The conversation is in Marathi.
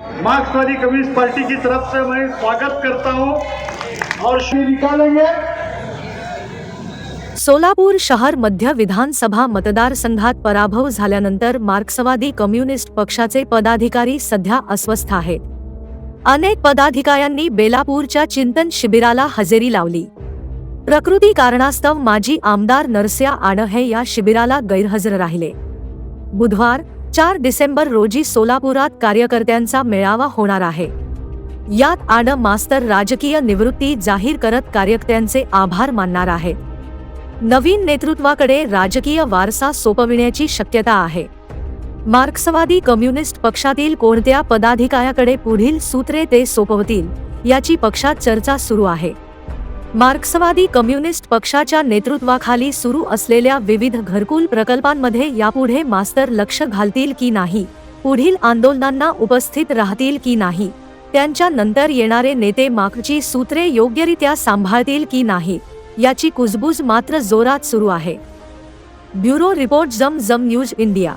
मार्क्सवादी कम्युनिस्ट पार्टी की तरफ से मैं स्वागत करता हूं और श्री निकालेंगे। सोलापूर शहर मध्य विधानसभा मतदारसंघात पराभव झाल्यानंतर मार्क्सवादी कम्युनिस्ट पक्षाचे पदाधिकारी सध्या अस्वस्थ आहेत. अनेक पदाधिकाऱ्यांनी बेलापूरच्या चिंतन शिबिराला हजेरी लावली. प्रकृती कारणास्तव माजी आमदार नरस्या आडहे या शिबिराला गैरहजर राहिले. बुधवार चार डिसेंबर रोजी सोलापुरात कार्यकर्त्यांचा मेळावा होणार आहे. यात आड मास्तर राजकीय निवृत्ती जाहीर करत कार्यकर्त्यांचे आभार मानणार आहेत नवीन नेतृत्वाकडे राजकीय वारसा सोपविण्याची शक्यता आहे. मार्क्सवादी कम्युनिस्ट पक्षातील कोणत्या पदाधिकाऱ्याकडे पुढील सूत्रे ते सोपवतील याची पक्षात चर्चा सुरू आहे. मार्क्सवादी कम्युनिस्ट पक्षाच्या नेतृत्वाखाली सुरू असलेल्या विविध घरकुल प्रकल्पांमध्ये यापुढे मास्तर लक्ष घालतील की नाही पुढील आंदोलनांना उपस्थित राहतील की नाही त्यांच्या नंतर येणारे नेते मागची सूत्रे योग्यरित्या सांभाळतील की नाही याची कुजबूज मात्र जोरात सुरू आहे. ब्युरो रिपोर्ट जम जम न्यूज इंडिया